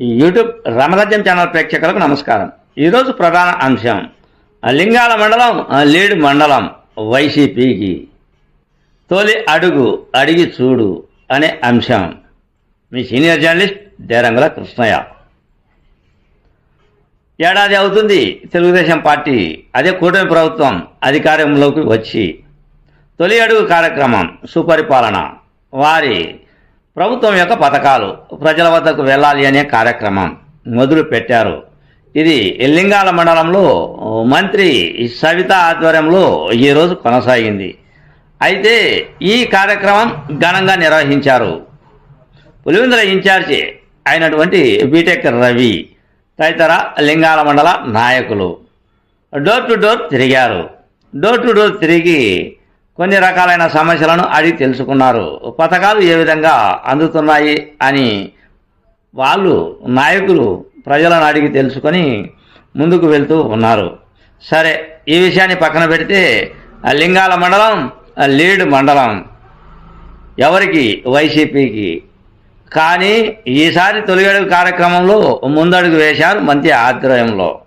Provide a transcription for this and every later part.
YouTube Ramarajyam channel ప్రేక్షకులకు నమస్కారం. ఈరోజు ప్రధాన అంశం లింగాల మండలం లీడ్ మండలం వైసీపీకి. తొలి అడుగు అడిగి చూడు అనే అంశం. మీ సీనియర్ జర్నలిస్ట్ దేరంగుల కృష్ణయ్య. ఏడాది అవుతుంది తెలుగుదేశం పార్టీ అదే కూటమి ప్రభుత్వం అధికారంలోకి వచ్చి. తొలి అడుగు కార్యక్రమం సుపరిపాలన. వారి ప్రభుత్వం యొక్క పథకాలు ప్రజల వద్దకు వెళ్ళాలి అనే కార్యక్రమం మొదలు పెట్టారు. ఇది ఎల్లింగాల మండలంలో మంత్రి సవిత ఆధ్వర్యంలో ఈరోజు కొనసాగింది. అయితే ఈ కార్యక్రమం ఘనంగా నిర్వహించారు. పులివెందుల ఇన్ఛార్జి అయినటువంటి బీటెక్ రవి తదితర లింగాల మండల నాయకులు. డోర్ టు డోర్ తిరిగారు. డోర్ టు డోర్ తిరిగి కొన్ని రకాలైన సమస్యలను అడిగి తెలుసుకున్నారు. పథకాలు ఏ విధంగా అందుతున్నాయి అని వాళ్ళు నాయకులు ప్రజలను అడిగి తెలుసుకొని ముందుకు వెళ్తూ ఉన్నారు. సరే ఈ విషయాన్ని పక్కన పెడితే ఆ లింగాల మండలం లీడ్ మండలం. ఎవరికి? వైసీపీకి. కానీ ఈసారి తొలిగడుగు కార్యక్రమంలో ముందడుగు వేశారు మంత్రి ఆధ్వర్యంలో.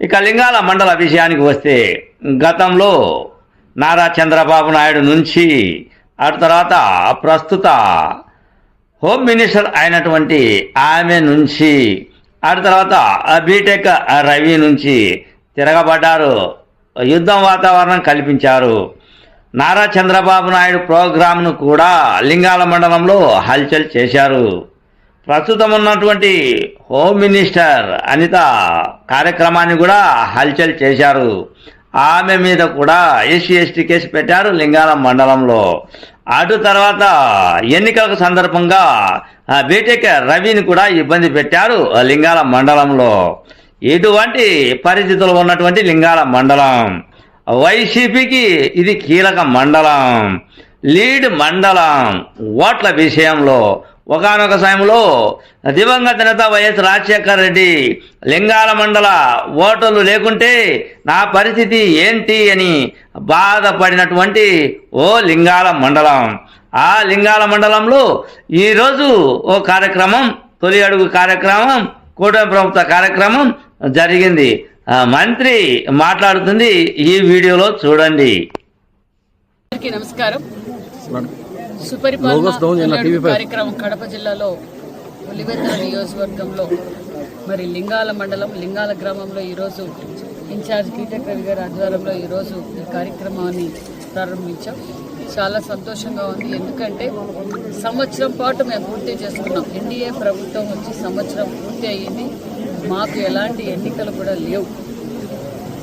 ఇక లింగాల మండల విషయానికి వస్తే గతంలో నారా చంద్రబాబు నాయుడు నుంచి ఆ తర్వాత ప్రస్తుత హోమ్ మినిస్టర్ అయినటువంటి ఆమె నుంచి ఆ తర్వాత బీటెక్ రవి నుంచి తిరగబడ్డారు. యుద్ధం వాతావరణం కల్పించారు. నారా చంద్రబాబు నాయుడు ప్రోగ్రాంను కూడా లింగాల మండలంలో హల్చల్ చేశారు. ప్రస్తుతం ఉన్నటువంటి హోమ్ మినిస్టర్ అనిత కార్యక్రమాన్ని కూడా హల్చల్ చేశారు. ఆమె మీద కూడా ఎస్సీ ఎస్టీ కేసు పెట్టారు లింగాల మండలంలో. అటు తర్వాత ఎన్నికల సందర్భంగా బీటెక్ రవిని కూడా ఇబ్బంది పెట్టారు లింగాల మండలంలో. ఇటువంటి పరిస్థితులు ఉన్నటువంటి లింగాల మండలం. వైసీపీకి ఇది కీలక మండలం. లీడ్ మండలం. ఓట్ల విషయంలో ఒకనొక సమయంలో దివంగత నేత వైఎస్ రాజశేఖర్ రెడ్డి లింగాల మండల ఓటర్లు లేకుంటే నా పరిస్థితి ఏంటి అని బాధపడినటువంటి ఓ లింగాల మండలం. ఆ లింగాల మండలంలో ఈరోజు ఓ కార్యక్రమం తొలి అడుగు కార్యక్రమం కూటమి ప్రభుత్వ కార్యక్రమం జరిగింది. మంత్రి మాట్లాడుతుంది ఈ వీడియోలో చూడండి. నమస్కారం. సుపరిపాలన. కార్యక్రమం కడప జిల్లాలో ఉలివెందుల నియోజకవర్గంలో. మరి లింగాల మండలం లింగాల గ్రామంలో ఈరోజు ఇన్ఛార్జ్ గీటక్ రవి గారి ఆధ్వర్యంలో ఈరోజు ఈ కార్యక్రమాన్ని ప్రారంభించాం. చాలా సంతోషంగా ఉంది. ఎందుకంటే సంవత్సరం పాటు మేము పూర్తి చేసుకున్నాం. ఎన్డీఏ ప్రభుత్వం వచ్చి సంవత్సరం పూర్తి అయ్యింది. మాకు ఎలాంటి ఎన్నికలు కూడా లేవు.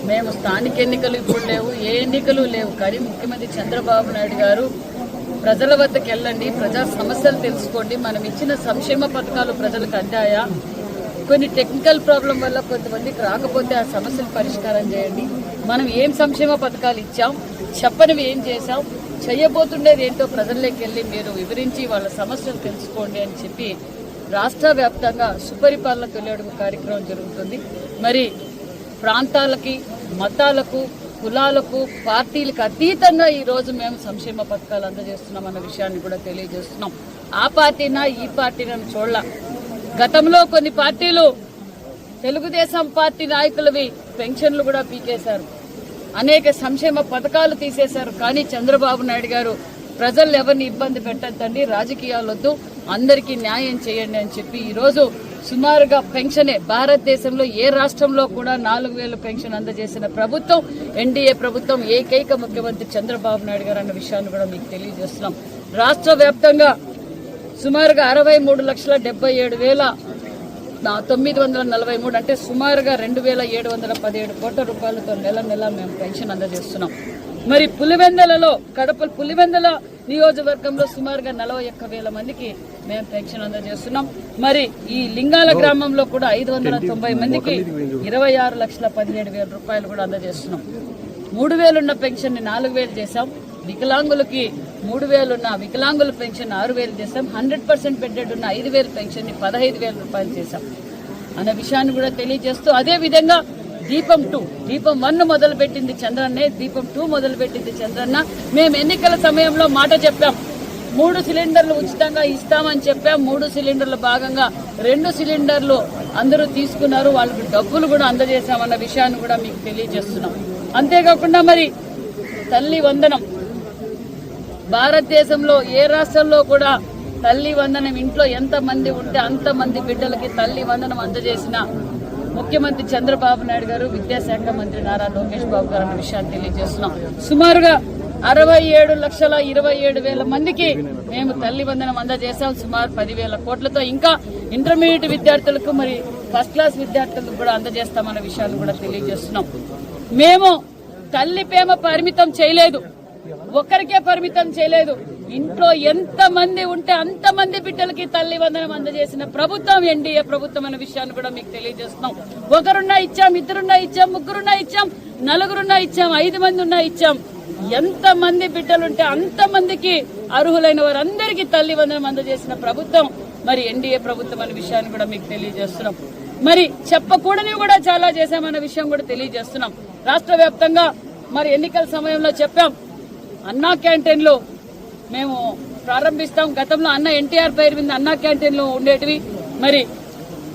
మేము స్థానిక ఎన్నికలు ఇప్పుడు లేవు ఏ ఎన్నికలు లేవు. కానీ ముఖ్యమంత్రి చంద్రబాబు నాయుడు గారు ప్రజల వద్దకు వెళ్ళండి ప్రజా సమస్యలు తెలుసుకోండి. మనం ఇచ్చిన సంక్షేమ పథకాలు ప్రజలకు అందాయా? కొన్ని టెక్నికల్ ప్రాబ్లం వల్ల కొంతమందికి రాకపోతే ఆ సమస్యలు పరిష్కారం చేయండి. మనం ఏం సంక్షేమ పథకాలు ఇచ్చాం? చెప్పనివి ఏం చేశాం? చేయబోతుండేది ఏంటో ప్రజల్లోకి వెళ్ళి మీరు వివరించి వాళ్ళ సమస్యలు తెలుసుకోండి అని చెప్పి రాష్ట్ర వ్యాప్తంగా సుపరిపాలన తొలి కార్యక్రమం జరుగుతుంది. మరి ప్రాంతాలకి మతాలకు కులాలకు పార్టీలకు అతీతంగా ఈరోజు మేము సంక్షేమ పథకాలు అందజేస్తున్నాం అన్న విషయాన్ని కూడా తెలియజేస్తున్నాం. ఆ పార్టీనా ఈ పార్టీనా చూడాల. గతంలో కొన్ని పార్టీలు తెలుగుదేశం పార్టీ నాయకులవి పెన్షన్లు కూడా పీకేశారు. అనేక సంక్షేమ పథకాలు తీసేశారు. కానీ చంద్రబాబు నాయుడు గారు ప్రజలు ఎవరిని ఇబ్బంది పెట్టద్దండి రాజకీయాలొద్దు అందరికీ న్యాయం చేయండి అని చెప్పి ఈరోజు సుమారుగా పెన్షనే భారతదేశంలో ఏ రాష్ట్రంలో కూడా నాలుగు వేల పెన్షన్ అందజేసిన ప్రభుత్వం ఎన్డీఏ ప్రభుత్వం ఏకైక ముఖ్యమంత్రి చంద్రబాబు నాయుడు గారు అన్న విషయాన్ని కూడా మీకు తెలియజేస్తున్నాం. రాష్ట్ర వ్యాప్తంగా సుమారుగా అరవై మూడు లక్షల డెబ్బై ఏడు వేల తొమ్మిది వందల నలభై మూడు అంటే సుమారుగా రెండు వేల ఏడు వందల పదిహేడు కోట్ల రూపాయలతో నెల నెల మేము పెన్షన్ అందజేస్తున్నాం. మరి పులివెందలలో కడప పులివెందల నియోజకవర్గంలో సుమారుగా నలభై ఒక్క వేల మందికి మేము పెన్షన్ అందజేస్తున్నాం. మరి ఈ లింగాల గ్రామంలో కూడా ఐదు వందల తొంభై మందికి ఇరవై ఆరు లక్షల పదిహేడు వేల రూపాయలు కూడా అందజేస్తున్నాం. మూడు వేలున్న పెన్షన్ నాలుగు వేలు చేశాం. వికలాంగులకి మూడు వేలున్న వికలాంగుల పెన్షన్ ఆరు వేలు చేశాం. హండ్రెడ్ పర్సెంట్ బెడ్డెడ్ ఉన్న ఐదు వేల పెన్షన్ని పదహైదు వేల రూపాయలు చేశాం. అన్న విషయాన్ని కూడా తెలియజేస్తూ అదే విధంగా దీపం టూ. దీపం వన్ మొదలు పెట్టింది చంద్రన్నే దీపం టూ మొదలు పెట్టింది చంద్రన్న. మేము ఎన్నికల సమయంలో మాట చెప్పాం. మూడు సిలిండర్లు ఉచితంగా ఇస్తామని చెప్పాం. మూడు సిలిండర్లు భాగంగా రెండు సిలిండర్లు అందరూ తీసుకున్నారు. వాళ్ళకి డబ్బులు కూడా అందజేశామన్న విషయాన్ని కూడా మీకు తెలియజేస్తున్నాం. అంతేకాకుండా మరి తల్లి వందనం. భారతదేశంలో ఏ రాష్ట్రంలో కూడా తల్లి వందనం ఇంట్లో ఎంతమంది ఉంటే అంతమంది బిడ్డలకి తల్లి వందనం అందజేసిన ముఖ్యమంత్రి చంద్రబాబు నాయుడు గారు విద్యాశాఖ మంత్రి నారా లోకేష్ బాబు గారు అన్న విషయాన్ని తెలియజేస్తున్నాం. సుమారుగా అరవై ఏడు లక్షల ఇరవై ఏడు వేల మందికి మేము తల్లి వందనం అందజేశాం. సుమారు పదివేల కోట్లతో ఇంకా ఇంటర్మీడియట్ విద్యార్థులకు మరి ఫస్ట్ క్లాస్ విద్యార్థులకు కూడా అందజేస్తామన్న విషయాన్ని కూడా తెలియజేస్తున్నాం. మేము తల్లి ప్రేమ పరిమితం చేయలేదు. ఒక్కరికే పరిమితం చేయలేదు. ఇంట్లో ఎంత మంది ఉంటే అంత మంది బిడ్డలకి తల్లి వందనం అందజేసిన ప్రభుత్వం ఎన్డీఏ ప్రభుత్వం అనే విషయాన్ని కూడా మీకు తెలియజేస్తున్నాం. ఒకరున్నా ఇచ్చాం ఇద్దరున్నా ఇచ్చాం ముగ్గురున్నా ఇచ్చాం నలుగురున్నా ఇచ్చాం ఐదు మంది ఉన్నా ఇచ్చాం. ఎంత మంది బిడ్డలుంటే అంత మందికి అర్హులైన వారందరికీ తల్లి వందనం అందజేసిన ప్రభుత్వం మరి ఎన్డీఏ ప్రభుత్వం అనే విషయాన్ని కూడా మీకు తెలియజేస్తున్నాం. మరి చెప్పకూడనివి కూడా చాలా చేశామన్న విషయం కూడా తెలియజేస్తున్నాం. రాష్ట్ర వ్యాప్తంగా మరి ఎన్నికల సమయంలో చెప్పాం. అన్నా క్యాంటీన్లో మేము ప్రారంభిస్తాం. గతంలో అన్న ఎన్టీఆర్ పేరు మీద అన్నా క్యాంటీన్లు ఉండేటివి. మరి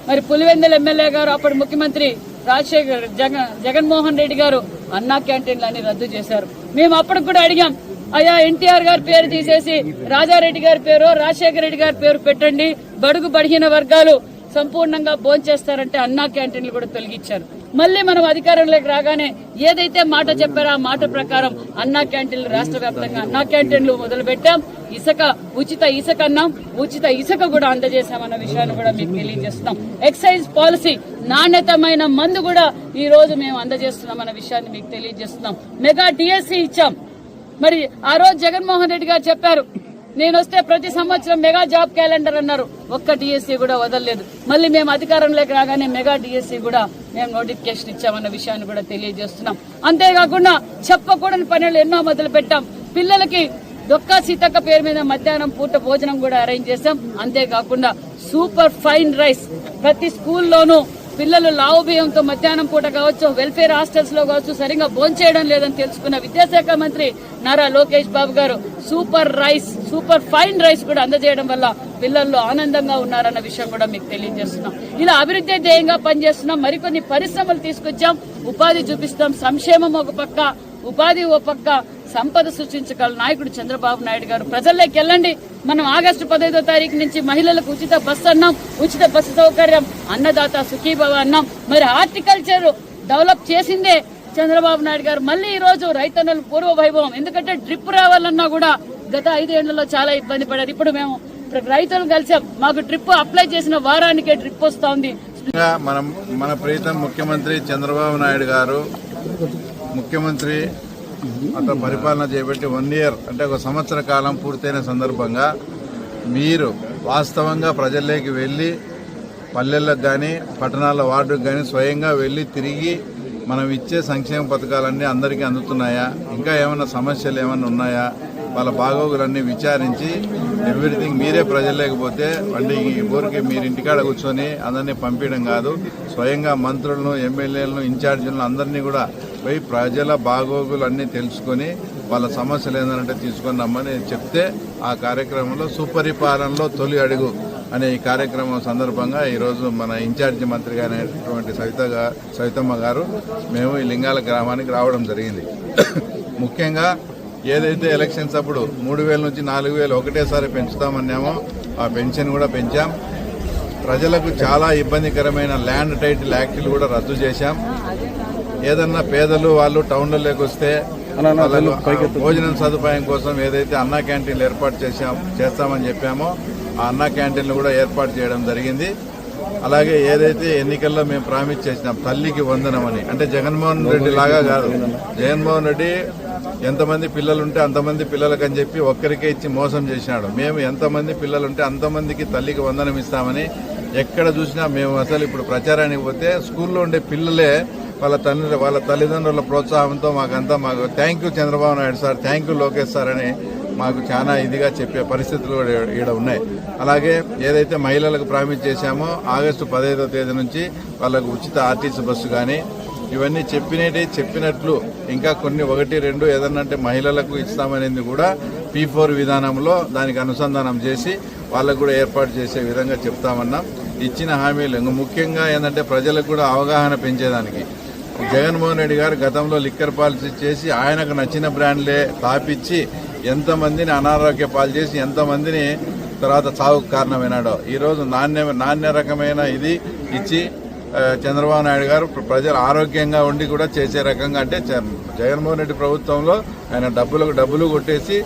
మరి పులివెందుల ఎమ్మెల్యే గారు అప్పటి ముఖ్యమంత్రి రాజశేఖర్ జగన్ జగన్మోహన్ రెడ్డి గారు అన్నా క్యాంటీన్లు అని రద్దు చేశారు. మేము అప్పటికి కూడా అడిగాం అయ్యా ఎన్టీఆర్ గారి పేరు తీసేసి రాజారెడ్డి గారి పేరు రాజశేఖర రెడ్డి గారి పేరు పెట్టండి. బడుగు బడిగిన వర్గాలు సంపూర్ణంగా భోంచేస్తారంటే అన్నా క్యాంటీన్లు కూడా తొలగించారు. మళ్ళీ మనం అధికారంలోకి రాగానే ఏదైతే మాట చెప్పారో ఆ మాట ప్రకారం అన్నా క్యాంటీన్లు రాష్ట్ర వ్యాప్తంగా అన్నా క్యాంటీన్లు మొదలు పెట్టాం ఇసుక ఉచిత ఇసుక అన్నాం. ఉచిత ఇసుక కూడా అందజేశామన్న విషయాన్ని కూడా మీకు తెలియజేస్తున్నాం. ఎక్సైజ్ పాలసీ నాణ్యతమైన మందు కూడా ఈ రోజు మేము అందజేస్తున్నాం అన్న విషయాన్ని మీకు తెలియజేస్తున్నాం. మెగా డిఎస్సి ఇచ్చాం. మరి ఆ రోజు జగన్మోహన్ రెడ్డి గారు చెప్పారు నేను వస్తే ప్రతి సంవత్సరం మెగా జాబ్ క్యాలెండర్ అన్నారు. ఒక్క డిఎస్సి కూడా వదలలేదు. మళ్ళీ మేము అధికారంలోకి రాగానే మెగా డిఎస్సి కూడా మేము నోటిఫికేషన్ ఇచ్చామన్న విషయాన్ని కూడా తెలియజేస్తున్నాం. అంతేకాకుండా చెప్పకూడని పనులు ఎన్నో మొదలు పెట్టాం. పిల్లలకి దొక్కా సీతక్క పేరు మీద మధ్యాహ్నం పూట భోజనం కూడా అరేంజ్ చేశాం. అంతేకాకుండా సూపర్ ఫైన్ రైస్. ప్రతి స్కూల్లోనూ పిల్లలు లావు మధ్యాహ్నం పూట కావచ్చు వెల్ఫేర్ హాస్టల్స్లో కావచ్చు సరిగా భోంచేయడం లేదని తెలుసుకున్న విద్యాశాఖ మంత్రి Nara Lokesh Babu garu super rice super fine rice కూడా అందజేయడం వల్ల పిల్లల్లో ఆనందంగా ఉన్నారన్న విషయం కూడా మీకు తెలియజేస్తున్నాం. ఇలా అభివృద్ధి ధ్యేయంగా పనిచేస్తున్నాం. మరికొన్ని పరిశ్రమలు తీసుకొచ్చాం. ఉపాధి చూపిస్తాం. సంక్షేమం ఒక పక్క ఉపాధి ఓ పక్క సంపద సృష్టించగల నాయకుడు చంద్రబాబు నాయుడు గారు. ప్రజల్లోకి వెళ్ళండి. మనం ఆగస్టు పదహైదో తారీఖు నుంచి మహిళలకు ఉచిత బస్సు అన్నాం. ఉచిత బస్సు సౌకర్యం అన్నదాత సుఖీభవ అన్నాం. మరి హార్టికల్చర్ డెవలప్ చేసిందే చంద్రబాబు నాయుడు గారు మళ్ళీ ఈ రోజు రైతన్నలు పూర్వ వైభవం. ఎందుకంటే డ్రిప్ రావాలన్నా కూడా గత ఐదేళ్ళలో చాలా ఇబ్బంది పడారు. ఇప్పుడు మేము రైతులు కలిసాం మాకు డ్రిప్ అప్లై చేసిన వారానికే డ్రిప్ వస్తోంది మనం మన ప్రీతం ముఖ్యమంత్రి చంద్రబాబు నాయుడు గారు ముఖ్యమంత్రి అతను పరిపాలన చేపట్టి వన్ ఇయర్ అంటే ఒక సంవత్సర కాలం పూర్తయిన సందర్భంగా మీరు వాస్తవంగా ప్రజల్లోకి వెళ్ళి పల్లెలకు కానీ పట్టణాల వార్డుకు కానీ స్వయంగా వెళ్ళి తిరిగి మనం ఇచ్చే సంక్షేమ పథకాలన్నీ అందరికీ అందుతున్నాయా? ఇంకా ఏమైనా సమస్యలు ఏమైనా ఉన్నాయా? వాళ్ళ బాగోగులన్నీ విచారించి ఎవ్రీథింగ్ మీరే ప్రజలేకపోతే అంటే ఈ ఊరికి మీరు ఇంటికాడ కూర్చొని అందరినీ పంపించడం కాదు. స్వయంగా మంత్రులను ఎమ్మెల్యేలను ఇన్ఛార్జీలను అందరినీ కూడా పోయి ప్రజల బాగోగులు అన్నీ తెలుసుకొని వాళ్ళ సమస్యలు ఏంటంటే తీసుకొని రమ్మని చెప్తే ఆ కార్యక్రమంలో సుపరిపాలనలో తొలి అడుగు. అనే ఈ కార్యక్రమం సందర్భంగా ఈరోజు మన ఇన్ఛార్జి మంత్రిగా అయినటువంటి సవిత సవితమ్మ గారు మేము ఈ లింగాల గ్రామానికి రావడం జరిగింది. ముఖ్యంగా ఏదైతే ఎలక్షన్స్ అప్పుడు మూడు వేల నుంచి నాలుగు వేలు ఒకటేసారి పెంచుతామన్నామో ఆ పెన్షన్ కూడా పెంచాం. ప్రజలకు చాలా ఇబ్బందికరమైన ల్యాండ్ టైటిల్ యాక్టులు కూడా రద్దు చేశాం. ఏదన్నా పేదలు వాళ్ళు టౌన్లలోకి వస్తే భోజనం సదుపాయం కోసం ఏదైతే అన్నా క్యాంటీన్లు ఏర్పాటు చేశాం చేస్తామని చెప్పామో ఆ అన్న క్యాంటీన్లు కూడా ఏర్పాటు చేయడం జరిగింది. అలాగే ఏదైతే ఎన్నికల్లో మేము ప్రామిస్ చేసినాం తల్లికి వందనమని అంటే జగన్మోహన్ రెడ్డి లాగా కాదు. జగన్మోహన్ రెడ్డి ఎంతమంది పిల్లలు ఉంటే అంతమంది పిల్లలకు అని చెప్పి ఒక్కరికే ఇచ్చి మోసం చేసినాడు. మేము ఎంతమంది పిల్లలు ఉంటే అంతమందికి తల్లికి వందనం ఇస్తామని ఎక్కడ చూసినా మేము అసలు ఇప్పుడు ప్రచారానికి పోతే స్కూల్లో ఉండే పిల్లలే వాళ్ళ తండ్రి వాళ్ళ తల్లిదండ్రుల ప్రోత్సాహంతో మాకంతా మాకు thank you Chandrababu Naidu sir thank you Lokesh sir అని మాకు చాలా ఇదిగా చెప్పే పరిస్థితులు కూడా ఈడ ఉన్నాయి. అలాగే ఏదైతే మహిళలకు ప్రామిస్ చేశామో ఆగస్టు పదహైదో తేదీ నుంచి వాళ్ళకు ఉచిత ఆర్టీసీ బస్సు కానీ ఇవన్నీ చెప్పినవి చెప్పినట్లు ఇంకా కొన్ని ఒకటి రెండు ఏదన్నా అంటే మహిళలకు ఇస్తామనేది కూడా పీ ఫోర్ విధానంలో దానికి అనుసంధానం చేసి వాళ్ళకు కూడా ఏర్పాటు చేసే విధంగా చెప్తామన్నాం. ఇచ్చిన హామీలు ఇంకా ముఖ్యంగా ఏంటంటే ప్రజలకు కూడా అవగాహన పెంచేదానికి. జగన్మోహన్ రెడ్డి గారు గతంలో లిక్కర్ పాలసీ చేసి ఆయనకు నచ్చిన బ్రాండ్లే తాపిచ్చి ఎంతమందిని అనారోగ్య పాలు చేసి ఎంతమందిని తర్వాత చావుకు కారణమైనాడో. ఈరోజు నాణ్య నాణ్య రకమైన ఇది ఇచ్చి చంద్రబాబు నాయుడు గారు ప్రజలు ఆరోగ్యంగా ఉండి కూడా చేసే రకంగా అంటే చ- జగన్మోహన్ రెడ్డి ప్రభుత్వంలో ఆయన డబ్బులకు డబ్బులు కొట్టేసి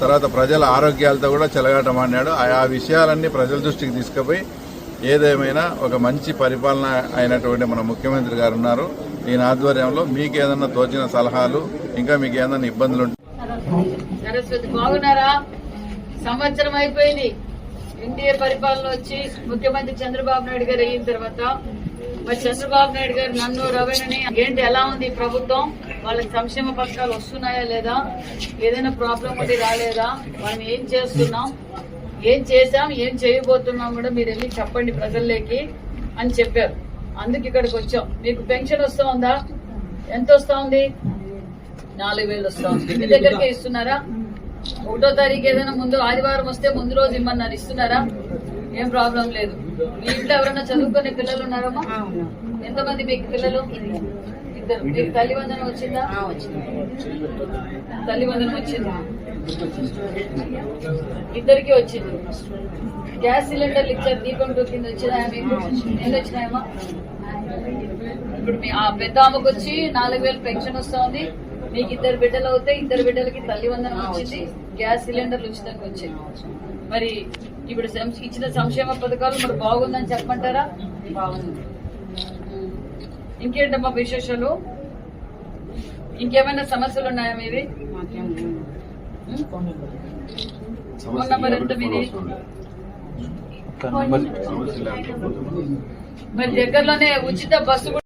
తర్వాత ప్రజల ఆరోగ్యాలతో కూడా చెలగాటమాడినాడు ఆ విషయాలన్నీ ప్రజల దృష్టికి తీసుకుపోయి ఏదేమైనా ఒక మంచి పరిపాలన అయినటువంటి మన ముఖ్యమంత్రి గారు ఉన్నారు. ఈయన ఆధ్వర్యంలో మీకు ఏదన్నా తోచిన సలహాలు ఇంకా మీకు ఏదన్నా ఇబ్బందులు సరస్వతి బాగున్నారా? సంవత్సరం అయిపోయింది. ఎన్డీఏ పరిపాలన వచ్చి ముఖ్యమంత్రి చంద్రబాబు నాయుడు గారు అయిన తర్వాత మరి చంద్రబాబు నాయుడు గారు నన్ను రవీణని ఏంటి ఎలా ఉంది ప్రభుత్వం? వాళ్ళకి సంక్షేమ పథకాలు వస్తున్నాయా లేదా? ఏదైనా ప్రాబ్లం ఉండి రాలేదా? మనం ఏం చేస్తున్నాం? ఏం చేశాం? ఏం చేయబోతున్నాం కూడా మీరు వెళ్ళి చెప్పండి ప్రజల్లోకి అని చెప్పారు. అందుకు ఇక్కడికి వచ్చాం. మీకు పెన్షన్ వస్తా ఉందా? ఎంత వస్తా ఉంది? నాలుగు వేలు వస్తా. మీ దగ్గరకే ఇస్తున్నారా? ఒకటో తారీఖు ఏదైనా ముందు ఆదివారం వస్తే ముందు రోజు ఇమ్మన్నారు. ఇస్తున్నారా? ఏం ప్రాబ్లం లేదు. మీ ఇంట్లో ఎవరైనా చదువుకునే పిల్లలు ఉన్నారమ్మా ఎంతమంది మీకు పిల్లలు? ఇద్దరు. మీకు తల్లి వందనం వచ్చిందా? తల్లి వందనం వచ్చిందా? ఇద్దరికి వచ్చింది. గ్యాస్ సిలిండర్లు ఇచ్చారు దీపం టూ కింద వచ్చినాయా మీకు ఎన్ని వచ్చినాయమ్మా? ఇప్పుడు మీ ఆ పెద్ద ఆమెకు వచ్చి నాలుగు వేలు పెన్షన్ వస్తా ఉంది మీకు ఇద్దరు బిడ్డలు అవుతే ఇద్దరు బిడ్డలకి తల్లి వందనం వచ్చింది గ్యాస్ సిలిండర్లు ఉచితంగా వచ్చింది మరి ఇప్పుడు సం- ఇచ్చిన సంక్షేమ పథకాలు మరి బాగుందని చెప్పమంటారా? బాగుంది. ఇంకేంటమ్మా విశేషాలు? ఇంకేమైనా సమస్యలు ఉన్నాయా మీవి? ఫోన్ నంబర్ ఎంత మీది? మరి దగ్గరలోనే ఉచిత బస్సు కూడా